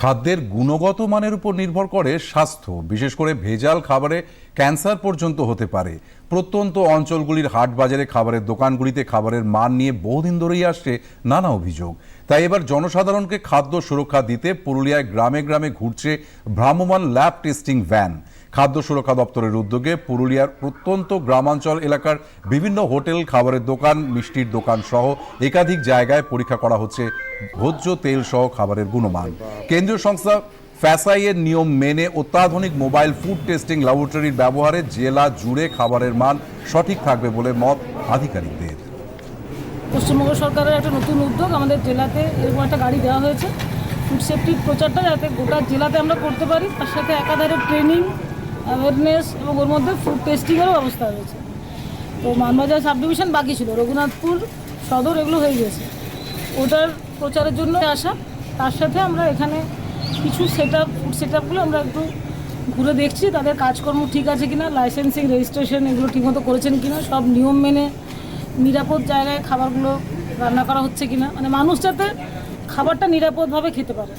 খাদ্যের গুণগত মানের উপর নির্ভর করে স্বাস্থ্য, বিশেষ করে ভেজাল খাবারে ক্যান্সার পর্যন্ত হতে পারে। প্রত্যন্ত অঞ্চলগুলির হাট বাজারে খাবারের দোকানগুলিতে খাবারের মান নিয়ে বহুদিন ধরেই আসছে নানা অভিযোগ। তাই এবার জনসাধারণকে খাদ্য সুরক্ষা দিতে পুরুলিয়ায় গ্রামে গ্রামে ঘুরছে ভ্রাম্যমান ল্যাব টেস্টিং ভ্যান। খাদ্য সুরক্ষা দপ্তরের উদ্যোগে পুরুলিয়ার প্রত্যন্ত গ্রামাঞ্চল এলাকার বিভিন্ন হোটেল, খাবারের দোকান, মিষ্টির দোকান সহ একাধিক জায়গায় পরীক্ষা করা হচ্ছে ভোজ্য তেল সহ খাবারের গুণমান। কেন্দ্রীয় সংস্থা ফ্যাসাইয়ের নিয়ম মেনে অত্যাধুনিক মোবাইল ফুড টেস্টিং ল্যাবরেটরির ব্যবহারে জেলা জুড়ে খাবারের মান সঠিক থাকবে বলে মত আধিকারিকদের। পশ্চিমবঙ্গ সরকারের একটা নতুন উদ্যোগ, আমাদের জেলাতে এরকম একটা গাড়ি দেওয়া হয়েছে। ফুড সেফটির প্রচারটা যাতে গোটা জেলাতে আমরা করতে পারি, তার সাথে একাধারে ট্রেনিং অ্যাওয়ারনেস এবং ওর মধ্যে ফুড টেস্টিংয়েরও ব্যবস্থা রয়েছে। তো মানবাজার সাব ডিভিশন বাকি ছিল, রঘুনাথপুর সদর এগুলো হয়ে গেছে। ওটার প্রচারের জন্য আসা, তার সাথে আমরা এখানে কিছু সেট আপ ফুড সেট আপগুলো আমরা একটু ঘুরে দেখছি, তাদের কাজকর্ম ঠিক আছে কিনা লাইসেন্সিং রেজিস্ট্রেশন এগুলো ঠিকমতো করেছেন কিনা, সব নিয়ম মেনে নিরাপদ জায়গায় খাবারগুলো রান্না করা হচ্ছে কিনা। মানে মানুষ যাতে খাবারটা নিরাপদভাবে খেতে পারে।